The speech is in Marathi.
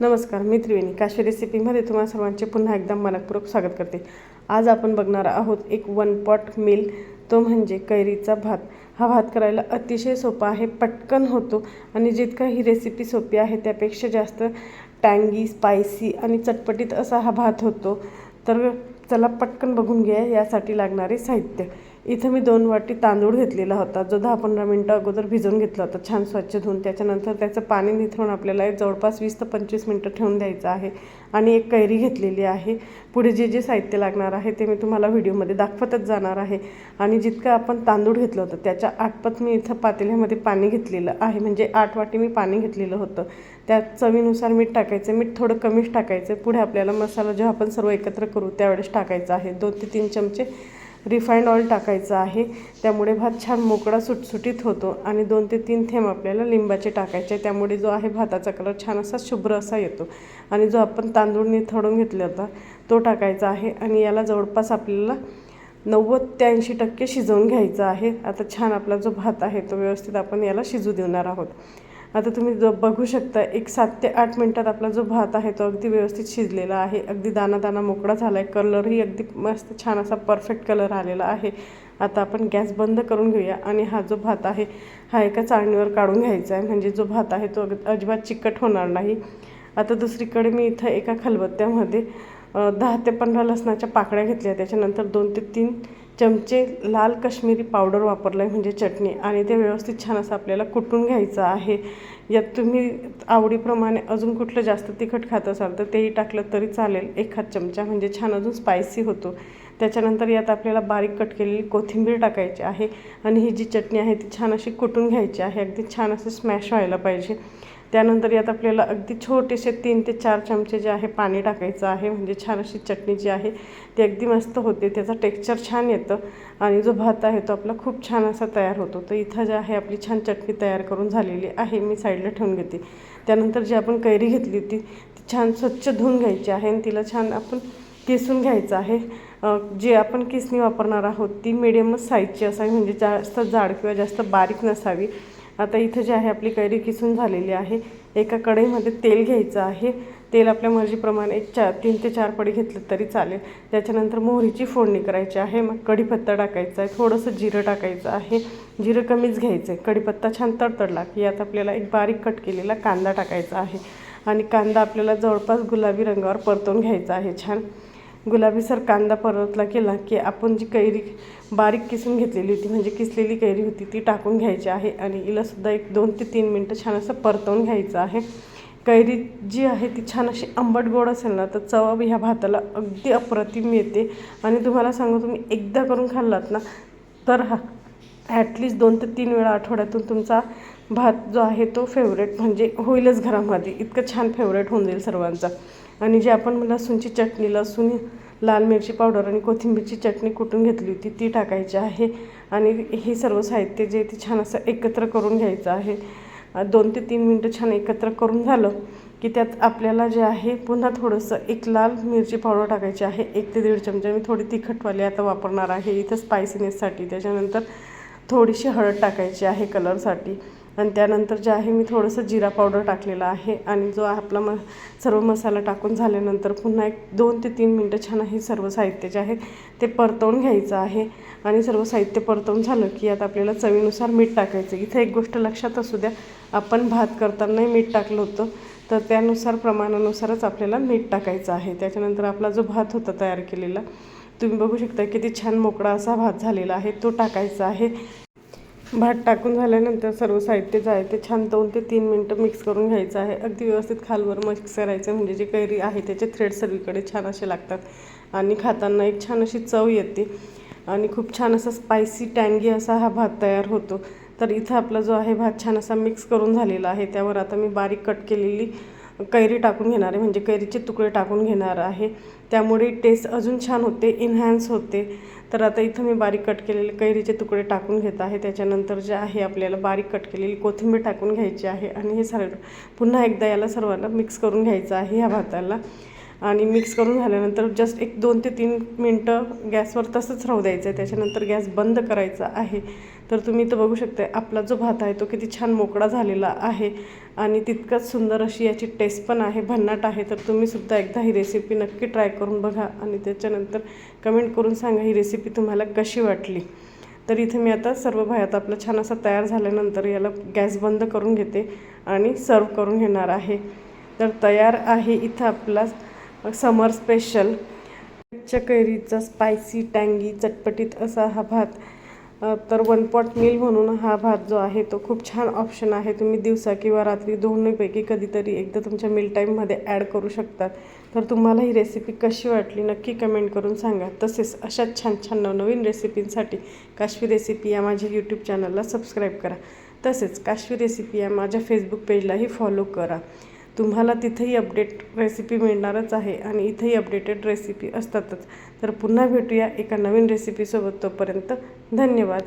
नमस्कार मी त्रिवेणी. काशी रेसिपीमध्ये तुम्हा सर्वांचे पुन्हा एकदा मनपूर्वक स्वागत करते. आज आपण बघणार आहोत एक वन पॉट मील. तो म्हणजे कैरीचा भात. हा भात करायला अतिशय सोपा आहे पटकन होतो आणि जितका ही रेसिपी सोपी आहे त्यापेक्षा जास्त टँगी स्पायसी आणि चटपटीत असा हा भात होतो. तर चला पटकन बघून घ्या यासाठी लागणारे साहित्य. इथं मी दोन वाटी तांदूळ घेतलेला होता जो दहा पंधरा मिनटं अगोदर भिजवून घेतला होता छान स्वच्छ धुवून त्याच्यानंतर त्याचं पाणी निथळून आपल्याला एक जवळपास वीस ते पंचवीस मिनटं ठेवून द्यायचं आहे. आणि एक कैरी घेतलेली आहे. पुढे जे जे साहित्य लागणार आहे ते मी तुम्हाला व्हिडिओमध्ये दाखवतच जाणार आहे. आणि जितकं आपण तांदूळ घेतलं होतं त्याच्या आठपत मी इथं पातेल्यामध्ये पाणी घेतलेलं आहे. म्हणजे आठ वाटी मी पाणी घेतलेलं होतं. त्यात चवीनुसार मीठ टाकायचं मीठ थोडं कमीच टाकायचं. पुढे आपल्याला मसाला जेव्हा आपण सर्व एकत्र करू त्यावेळेस टाकायचा आहे. दोन ते तीन चमचे रिफाईंड ऑइल टाकायचं आहे. त्यामुळे भात छान मोकळा सुटसुटीत होतो आणि दोन ते तीन थेंब आपल्याला लिंबाचे टाकायचे त्यामुळे जो आहे भाताचा कलर छान असा शुभ्र असा येतो. आणि जो आपण तांदूळ निथळून घेतला होता तो टाकायचा आहे. आणि याला जवळपास आपल्याला नव्वद ते ऐंशी टक्के शिजवून घ्यायचं आहे. आता छान आपला जो भात आहे तो व्यवस्थित आपण याला शिजू देणार आहोत. आता तुम्ही जो बघू शकता एक सात ते आठ मिनटात आपला जो भात आहे तो अगदी व्यवस्थित शिजलेला आहे. अगदी दाना दाना मोकळा झाला आहे कलरही अगदी मस्त छान असा परफेक्ट कलर आलेला आहे. आता आपण गॅस बंद करून घेऊया आणि हा जो भात आहे हा एका चाळणीवर काढून घ्यायचा आहे. म्हणजे जो भात आहे तो अग- अजिबात चिकट होणार नाही. आता दुसरीकडे मी इथं एका खलबत्त्यामध्ये दहा ते पंधरा लसणाच्या पाकळ्या घेतल्या. त्याच्यानंतर दोन ते तीन चमचे लाल कश्मीरी पावडर वापरला आहे म्हणजे चटणी आणि ते व्यवस्थित छान असं आपल्याला कुटून घ्यायचं आहे. यात तुम्ही आवडीप्रमाणे अजून कुठलं जास्त तिखट खात असाल तर तेही टाकलं तरी चालेल. एखाद चमचा म्हणजे छान अजून स्पायसी होतो. त्याच्यानंतर यात आपल्याला बारीक कट केलेली कोथिंबीर टाकायची आहे आणि ही जी चटणी आहे ती छान अशी कुटून घ्यायची आहे. अगदी छान असं स्मॅश व्हायला पाहिजे. त्यानंतर यात आपल्याला अगदी छोटेसे तीन ते चार चमचे जे आहे पाणी टाकायचं आहे म्हणजे छान अशी चटणी जी आहे ती अगदी मस्त होते. त्याचा टेक्स्चर छान येतं आणि जो भात आहे तो आपला खूप छान असा तयार होतो. तर इथं जे आहे आपली छान चटणी तयार करून झालेली आहे मी साईडला ठेवून घेते. त्यानंतर जी आपण कैरी घेतली होती ती छान स्वच्छ धुवून घ्यायची आहे आणि तिला छान आपण किसून घ्यायचं आहे. जे जी आपण किसणी वापरणार आहोत ती मिडियमच साईजची असावी म्हणजे जास्त जाड किंवा जास्त बारीक नसावी. आता इथं जी आहे आपली कैरी किसून झालेली आहे. एका कढईमध्ये तेल घ्यायचं आहे. तेल आपल्या मर्जीप्रमाणे एक चार तीन ते चार पडी घेतलं तरी चालेल. त्याच्यानंतर मोहरीची फोडणी करायची आहे. मग कढीपत्ता टाकायचा आहे. थोडंसं जिरं टाकायचं आहे. जिरं कमीच घ्यायचं आहे. कढीपत्ता छान तडतडला की यात आपल्याला एक बारीक कट केलेला कांदा टाकायचा आहे. आणि कांदा आपल्याला जवळपास गुलाबी रंगावर परतून घ्यायचा आहे. छान. गुलाबीसर कांदा परतला केला की आपण जी कैरी बारीक किसून घेतलेली होती म्हणजे किसलेली कैरी होती ती टाकून घ्यायची आहे आणि हिलासुद्धा एक दोन ते तीन मिनटं छान असं परतवून घ्यायचं आहे. कैरी जी आहे ती छान अशी आंबट गोड असेल ना तर चव ह्या भाताला अगदी अप्रतिम येते. आणि तुम्हाला सांगू तुम्ही एकदा करून खाल्लात ना तर हा ॲटलिस्ट दोन ते तीन वेळा आठवड्यातून तुमचा भात जो आहे तो फेवरेट म्हणजे होईलच घरामध्ये. इतकं छान फेवरेट होऊन जाईल सर्वांचा. आणि जी आपण लसूणची चटणी लसूण लाल मिरची पावडर आणि कोथिंबीरची चटणी कुटून घेतली होती ती टाकायची आहे. आणि हे सर्व साहित्य जे ते छान असं एकत्र करून घ्यायचं आहे. दोन ते तीन मिनटं छान एकत्र करून झालं की त्यात आपल्याला जे आहे पुन्हा थोडंसं एक लाल मिरची पावडर टाकायची आहे. एक ते दीड चमचा. मी थोडी तिखटवाली आता वापरणार आहे. इथं स्पायसीनेससाठी त्याच्यानंतर थोडीशी हळद टाकायची आहे कलरसाठी आणि त्यानंतर जे आहे मी थोडंसं जिरा पावडर टाकलेला आहे आणि जो आपला म सर्व मसाला टाकून झाल्यानंतर पुन्हा एक दोन ते तीन मिनटं छान हे सर्व साहित्य जे आहे ते परतवून घ्यायचं आहे. आणि सर्व साहित्य परतवून झालं की आता आपल्याला चवीनुसार मीठ टाकायचं इथं एक गोष्ट लक्षात असू द्या आपण भात करतानाही मीठ टाकलं होतं तर त्यानुसार प्रमाणानुसारच आपल्याला मीठ टाकायचं आहे. त्याच्यानंतर आपला जो भात होता तयार केलेला तुम्ही बघू शकता किती छान मोकळा असा भात झालेला आहे तो टाकायचा आहे. भात टाकून झाल्यानंतर सर्व साहित्य जे आहे ते छान दोन ते तीन मिनटं मिक्स करून घ्यायचं आहे. अगदी व्यवस्थित खालवर मिक्स करायचं म्हणजे जे कैरी आहे त्याचे थ्रेड सर्वीकडे छान असे लागतात. आणि खाताना एक छान अशी चव येते. आणि खूप छान असा स्पायसी टँगी असा हा भात तयार होतो. तर इथं आपला जो आहे भात छान असा मिक्स करून झालेला आहे. त्यावर आता मी बारीक कट केलेली कैरी टाकून घेणार आहे म्हणजे कैरीचे तुकडे टाकून घेणार आहे. त्यामुळे टेस्ट अजून छान होते इन्हॅन्स होते. तर आता इथं मी बारीक कट केलेले कैरीचे तुकडे टाकून घेत आहे. त्याच्यानंतर जे आहे आपल्याला बारीक कट केलेली कोथिंबीर टाकून घ्यायची आहे आणि हे सर्व पुन्हा एकदा याला सर्वांना मिक्स करून घ्यायचं आहे ह्या भाताला. आणि मिक्स करून झाल्यानंतर जस्ट एक दोन ते तीन मिनटं गॅसवर तसंच राहू द्यायचं आहे. त्याच्यानंतर गॅस बंद करायचा आहे. तर तुम्ही इथं बघू शकता आपला जो भात आहे तो किती छान मोकळा झालेला आहे आणि तितकंच सुंदर अशी याची टेस्ट पण आहे भन्नाट आहे. तर तुम्ही सुद्धा एकदा ही रेसिपी नक्की ट्राय करून बघा आणि त्याच्यानंतर कमेंट करून सांगा ही रेसिपी तुम्हाला कशी वाटली. तर इथे मी आता सर्व भात आपलं छान असं तयार झाल्यानंतर याला गॅस बंद करून घेते आणि सर्व करून घेणार आहे. तर तयार आहे इथं आपला समर स्पेशल कच्च्या कैरीचा स्पायसी टँगी चटपटीत असा हा भात. तर वन पॉट मील म्हणून हा भात जो आहे तो खूप छान ऑप्शन आहे. तुम्ही दिवसा किंवा रात्री दोन्हीपैकी कधीतरी एकदा तुमच्या मील टाईममध्ये ॲड करू शकतात. तर तुम्हाला ही रेसिपी कशी वाटली नक्की कमेंट करून सांगा. तसेच अशाच छान छान नवनवीन रेसिपींसाठी काश्वी रेसिपी या माझ्या यूट्यूब चॅनलला सबस्क्राईब करा. तसेच काश्वी रेसिपी या माझ्या फेसबुक पेजलाही फॉलो करा. तुम्हाला तिथेही अपडेट रेसिपी मिळणारच आहे आणि इथेही अपडेटेड रेसिपी असतातच. तर पुन्हा भेटूया एका नवीन रेसिपीसोबत तोपर्यंत धन्यवाद.